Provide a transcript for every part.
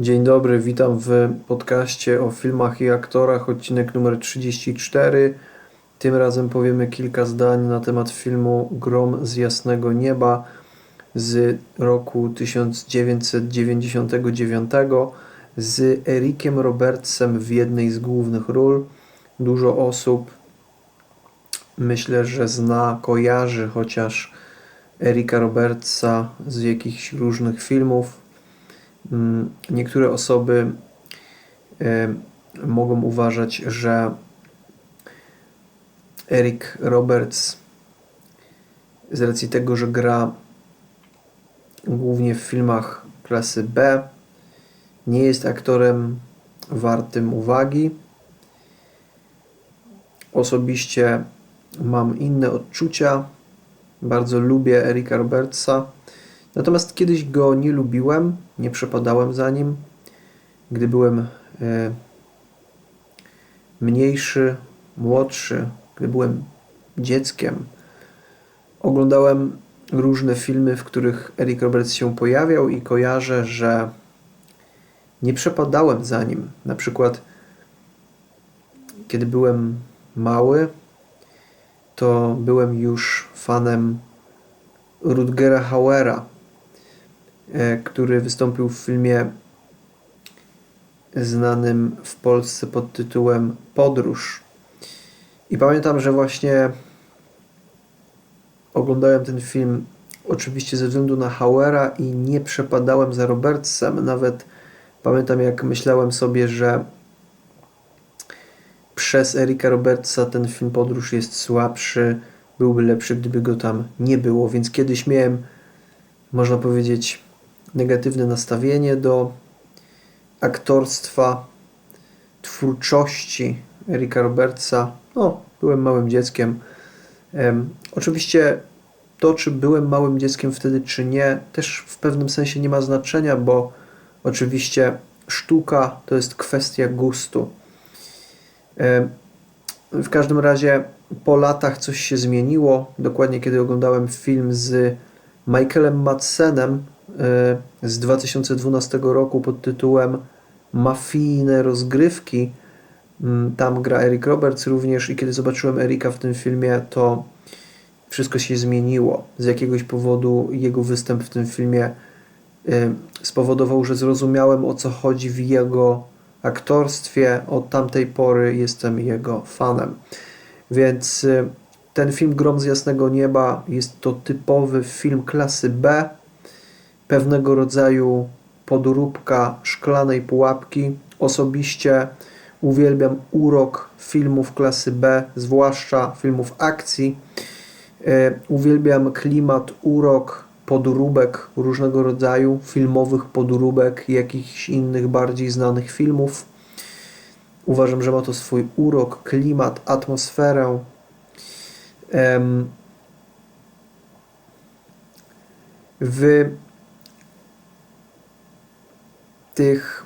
Dzień dobry, witam w podcaście o filmach i aktorach, odcinek numer 34. Tym razem powiemy kilka zdań na temat filmu Grom z jasnego nieba z roku 1999 z Erikiem Robertsem w jednej z głównych ról. Dużo osób myślę, że zna, kojarzy chociaż Erika Robertsa z jakichś różnych filmów. Mm, Niektóre osoby e, mogą uważać, że Eric Roberts z racji tego, że gra głównie w filmach klasy B, nie jest aktorem wartym uwagi. Osobiście mam inne odczucia. Bardzo lubię Erika Robertsa. Natomiast kiedyś go nie lubiłem, nie przepadałem za nim. Gdy byłem e, mniejszy, młodszy, gdy byłem dzieckiem, oglądałem różne filmy, w których Eric Roberts się pojawiał i kojarzę, że nie przepadałem za nim. Na przykład, kiedy byłem mały, to byłem już fanem Rutgera Hauera, który wystąpił w filmie znanym w Polsce pod tytułem Podróż. I pamiętam, że właśnie oglądałem ten film oczywiście ze względu na Hauera i nie przepadałem za Robertsem. Nawet pamiętam, jak myślałem sobie, że przez Erika Robertsa ten film Podróż jest słabszy, byłby lepszy, gdyby go tam nie było. Więc kiedyś miałem, można powiedzieć, negatywne nastawienie do aktorstwa, twórczości Erika Robertsa. No, byłem małym dzieckiem. Em, oczywiście to, czy byłem małym dzieckiem wtedy, czy nie, też w pewnym sensie nie ma znaczenia, bo oczywiście sztuka to jest kwestia gustu. Em, w każdym razie po latach coś się zmieniło. Dokładnie kiedy oglądałem film z Michaelem Madsenem z 2012 roku pod tytułem Mafijne rozgrywki. Mm, Tam gra Eric Roberts również i kiedy zobaczyłem Erika w tym filmie, to wszystko się zmieniło. Z jakiegoś powodu jego występ w tym filmie e, spowodował, że zrozumiałem o co chodzi w jego aktorstwie. Od tamtej pory jestem jego fanem. Więc y, ten film Grom z jasnego nieba jest to typowy film klasy B, pewnego rodzaju podróbka szklanej pułapki. Osobiście uwielbiam urok filmów klasy B, zwłaszcza filmów akcji. Y, Uwielbiam klimat, urok podróbek różnego rodzaju, filmowych podróbek, jakichś innych bardziej znanych filmów. Uważam, że ma to swój urok, klimat, atmosferę. W tych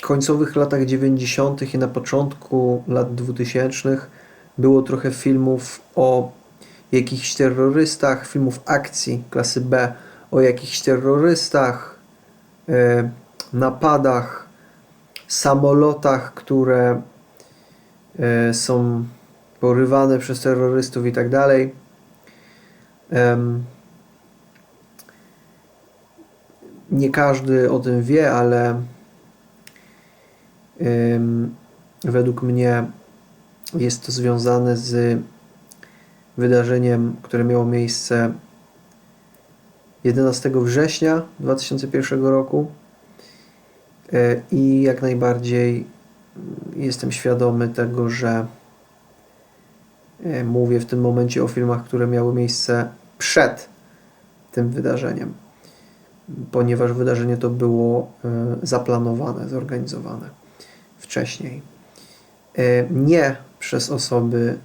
końcowych latach 90. i na początku lat 2000 było trochę filmów o jakichś terrorystach, filmów akcji klasy B, o jakichś terrorystach, e, napadach, samolotach, które e, są porywane przez terrorystów i tak dalej. Nie każdy o tym wie, ale według mnie jest to związane z wydarzeniem, które miało miejsce 11 września 2001 roku. E, I jak najbardziej jestem świadomy tego, że e, mówię w tym momencie o filmach, które miały miejsce przed tym wydarzeniem, ponieważ wydarzenie to było e, zaplanowane, zorganizowane wcześniej. E, Nie przez osoby,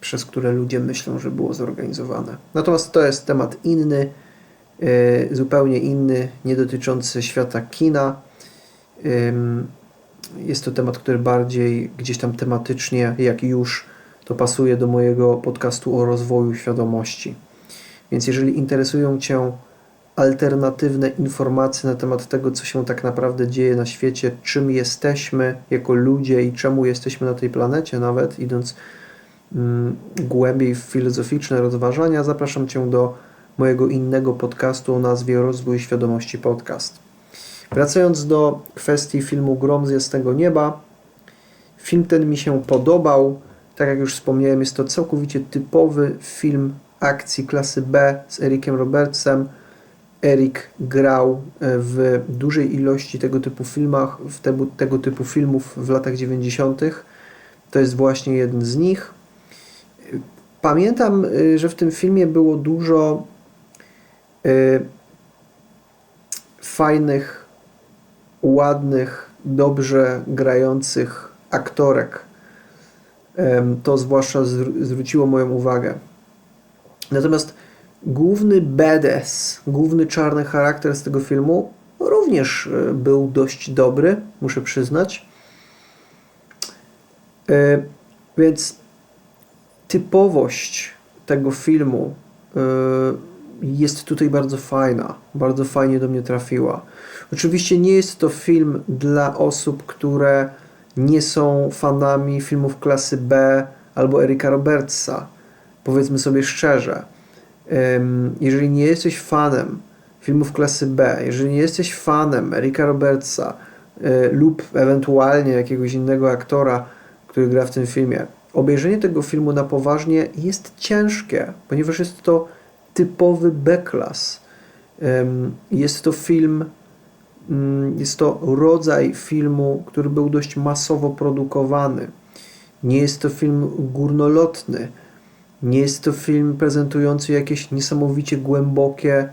przez które ludzie myślą, że było zorganizowane. Natomiast to jest temat inny, e, zupełnie inny, nie dotyczący świata kina. Jest to temat, który bardziej gdzieś tam tematycznie, jak już, to pasuje do mojego podcastu o rozwoju świadomości. Więc jeżeli interesują Cię alternatywne informacje na temat tego, co się tak naprawdę dzieje na świecie, czym jesteśmy jako ludzie i czemu jesteśmy na tej planecie, nawet idąc mm, głębiej w filozoficzne rozważania, zapraszam Cię do mojego innego podcastu o nazwie Rozwój Świadomości Podcast. Wracając do kwestii filmu Grom z jasnego nieba, film ten mi się podobał. Tak jak już wspomniałem, jest to całkowicie typowy film akcji klasy B z Erikiem Robertsem. Erik grał e, w dużej ilości tego typu filmach, w tego, tego typu filmów w latach 90. To jest właśnie jeden z nich. Pamiętam, e, że w tym filmie było dużo y, fajnych, ładnych, dobrze grających aktorek. To zwłaszcza zwróciło moją uwagę. Natomiast główny badass, główny czarny charakter z tego filmu również e, był dość dobry, muszę przyznać. E, więc typowość tego filmu e, jest tutaj bardzo fajna, bardzo fajnie do mnie trafiła. Oczywiście nie jest to film dla osób, które nie są fanami filmów klasy B albo Erika Robertsa. Powiedzmy sobie szczerze, jeżeli nie jesteś fanem filmów klasy B, jeżeli nie jesteś fanem Erika Robertsa e, lub ewentualnie jakiegoś innego aktora, który gra w tym filmie, obejrzenie tego filmu na poważnie jest ciężkie, ponieważ jest to typowy B-class. Jest to film Mm, jest to rodzaj filmu, który był dość masowo produkowany. Nie jest to film górnolotny. Nie jest to film prezentujący jakieś niesamowicie głębokie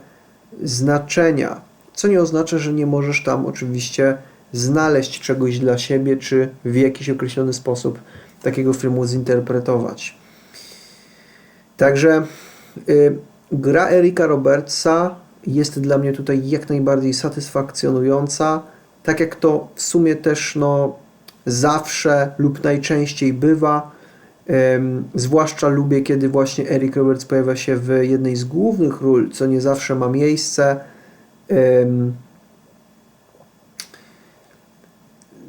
znaczenia, co nie oznacza, że nie możesz tam oczywiście znaleźć czegoś dla siebie, czy w jakiś określony sposób takiego filmu zinterpretować. Także y, gra Erika Robertsa jest dla mnie tutaj jak najbardziej satysfakcjonująca, tak jak to w sumie też no, zawsze lub najczęściej bywa. Zwłaszcza lubię, kiedy właśnie Eric Roberts pojawia się w jednej z głównych ról, co nie zawsze ma miejsce.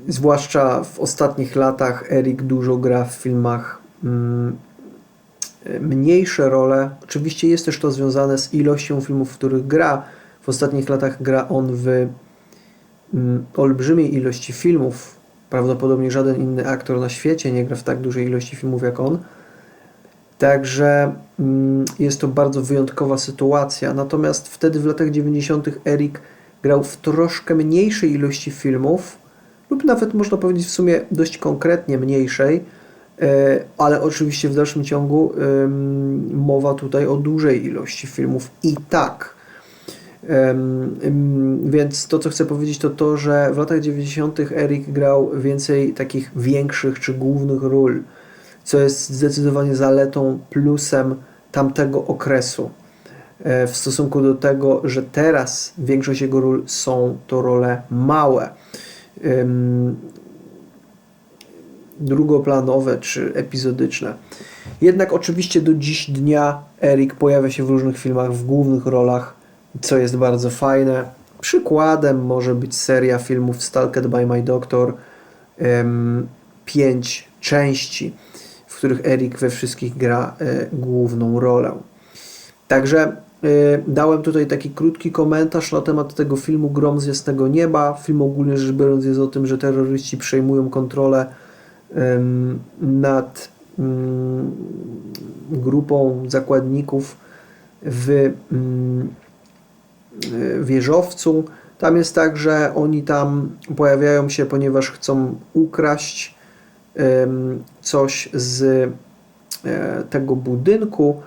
Zwłaszcza w ostatnich latach Eric dużo gra w filmach um, mniejsze role. Oczywiście jest też to związane z ilością filmów, w których gra. W ostatnich latach gra on w mm, olbrzymiej ilości filmów. Prawdopodobnie żaden inny aktor na świecie nie gra w tak dużej ilości filmów jak on. Także mm, jest to bardzo wyjątkowa sytuacja. Natomiast wtedy w latach 90. Eric grał w troszkę mniejszej ilości filmów, lub nawet można powiedzieć w sumie dość konkretnie mniejszej E, ale oczywiście w dalszym ciągu mowa tutaj o dużej ilości filmów i tak. Więc to, co chcę powiedzieć, to to, że w latach 90. Eric grał więcej takich większych czy głównych ról, co jest zdecydowanie zaletą, plusem tamtego okresu. E, w stosunku do tego, że teraz większość jego ról są to role małe drugoplanowe czy epizodyczne. Jednak oczywiście do dziś dnia Eric pojawia się w różnych filmach w głównych rolach, co jest bardzo fajne. Przykładem może być seria filmów Stalked by My Doctor, um, pięć części, w których Eric we wszystkich gra e, główną rolę. Także e, dałem tutaj taki krótki komentarz na temat tego filmu Grom z jasnego nieba. Film ogólnie rzecz biorąc jest o tym, że terroryści przejmują kontrolę nad mm, grupą zakładników w mm, wieżowcu. Tam jest tak, że oni tam pojawiają się, ponieważ chcą ukraść coś z e, tego budynku.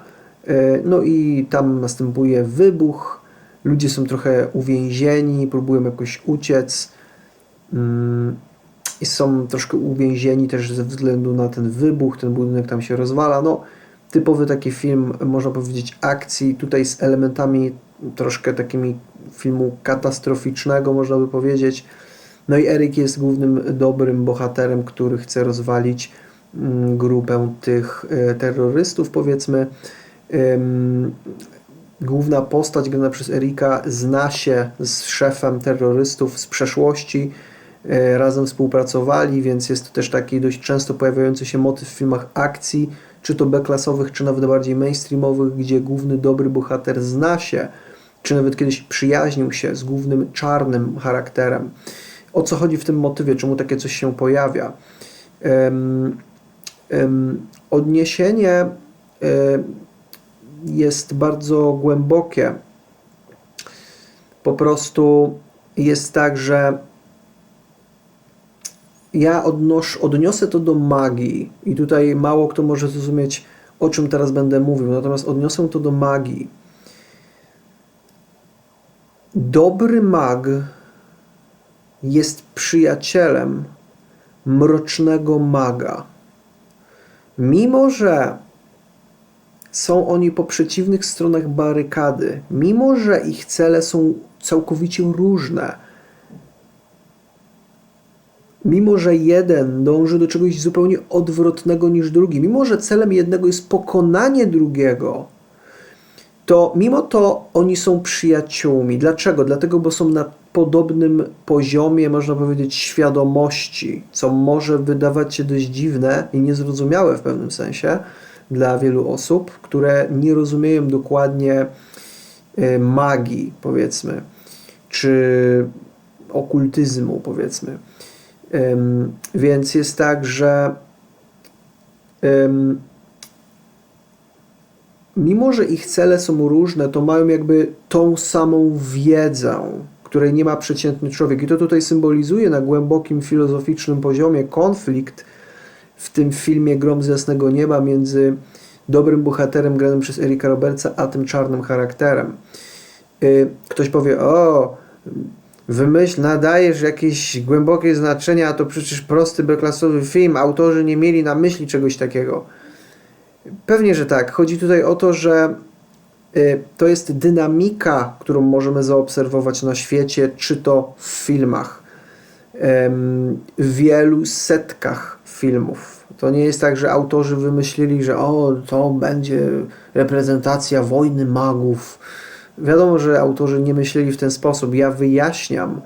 E, no i tam następuje wybuch. Ludzie są trochę uwięzieni, próbują jakoś uciec. Mm, i są troszkę uwięzieni też ze względu na ten wybuch, ten budynek tam się rozwala. No, typowy taki film, można powiedzieć, akcji, tutaj z elementami troszkę takimi filmu katastroficznego, można by powiedzieć. No i Erik jest głównym dobrym bohaterem, który chce rozwalić mm, grupę tych e, terrorystów, powiedzmy. główna postać grana przez Erika zna się z szefem terrorystów z przeszłości, e, razem współpracowali, więc jest to też taki dość często pojawiający się motyw w filmach akcji, czy to B-klasowych, czy nawet bardziej mainstreamowych, gdzie główny dobry bohater zna się, czy nawet kiedyś przyjaźnił się z głównym czarnym charakterem. O co chodzi w tym motywie, czemu takie coś się pojawia? Um, um, odniesienie jest bardzo głębokie. Po prostu jest tak, że ja odniosę to do magii i tutaj mało kto może zrozumieć, o czym teraz będę mówił, natomiast odniosę to do magii. Dobry mag jest przyjacielem mrocznego maga. Mimo, że są oni po przeciwnych stronach barykady, mimo, że ich cele są całkowicie różne, mimo, że jeden dąży do czegoś zupełnie odwrotnego niż drugi, mimo, że celem jednego jest pokonanie drugiego, to mimo to oni są przyjaciółmi. Dlaczego? Dlatego, bo są na podobnym poziomie, można powiedzieć, świadomości, co może wydawać się dość dziwne i niezrozumiałe w pewnym sensie dla wielu osób, które nie rozumieją dokładnie y, magii, powiedzmy, czy okultyzmu, powiedzmy. Więc jest tak, że mimo, że ich cele są różne, to mają jakby tą samą wiedzę, której nie ma przeciętny człowiek. I to tutaj symbolizuje na głębokim filozoficznym poziomie konflikt w tym filmie Grom z jasnego nieba między dobrym bohaterem granym przez Erika Robertsa, a tym czarnym charakterem. Y, ktoś powie, o, wymyśl, nadajesz jakieś głębokie znaczenia, a to przecież prosty B-klasowy film, autorzy nie mieli na myśli czegoś takiego. Pewnie, że tak. Chodzi tutaj o to, że y, to jest dynamika, którą możemy zaobserwować na świecie, czy to w filmach, w wielu setkach filmów. To nie jest tak, że autorzy wymyślili, że o, to będzie reprezentacja wojny magów. Wiadomo, że autorzy nie myśleli w ten sposób. Ja wyjaśniam,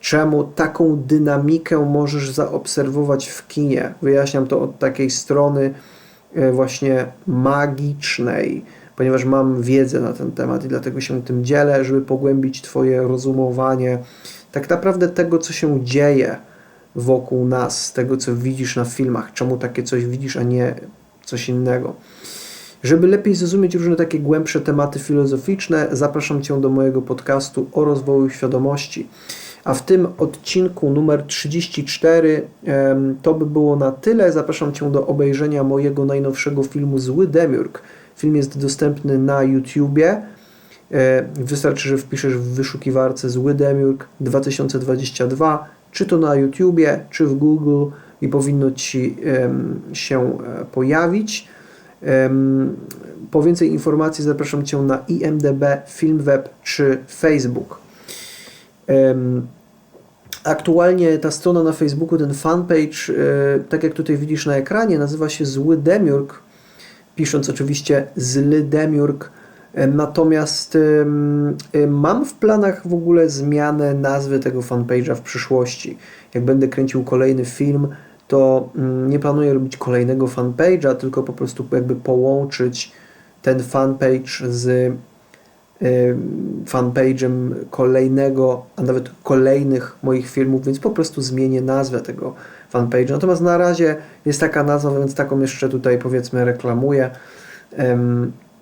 czemu taką dynamikę możesz zaobserwować w kinie. Wyjaśniam to od takiej strony właśnie magicznej, ponieważ mam wiedzę na ten temat i dlatego się tym dzielę, żeby pogłębić Twoje rozumowanie tak naprawdę tego, co się dzieje wokół nas, tego, co widzisz na filmach, czemu takie coś widzisz, a nie coś innego. Żeby lepiej zrozumieć różne takie głębsze tematy filozoficzne, zapraszam Cię do mojego podcastu o rozwoju świadomości. A w tym odcinku numer 34 to by było na tyle. Zapraszam Cię do obejrzenia mojego najnowszego filmu Zły Demiurg. Film jest dostępny na YouTubie. E, wystarczy, że wpiszesz w wyszukiwarce Zły Demiurg 2022, czy to na YouTubie, czy w Google i powinno Ci się e, pojawić. Po więcej informacji zapraszam Cię na IMDB, Filmweb czy Facebook. Aktualnie ta strona na Facebooku, ten fanpage, e, tak jak tutaj widzisz na ekranie, nazywa się Zły Demiurg, pisząc oczywiście Zły Demiurg. Natomiast mam w planach w ogóle zmianę nazwy tego fanpage'a w przyszłości. Jak będę kręcił kolejny film, to mm, nie planuję robić kolejnego fanpage'a, tylko po prostu jakby połączyć ten fanpage z fanpage'em kolejnego, a nawet kolejnych moich filmów, więc po prostu zmienię nazwę tego fanpage'a. Natomiast na razie jest taka nazwa, więc taką jeszcze tutaj powiedzmy reklamuję.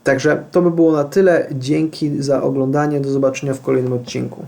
Także to by było na tyle. Dzięki za oglądanie. Do zobaczenia w kolejnym odcinku.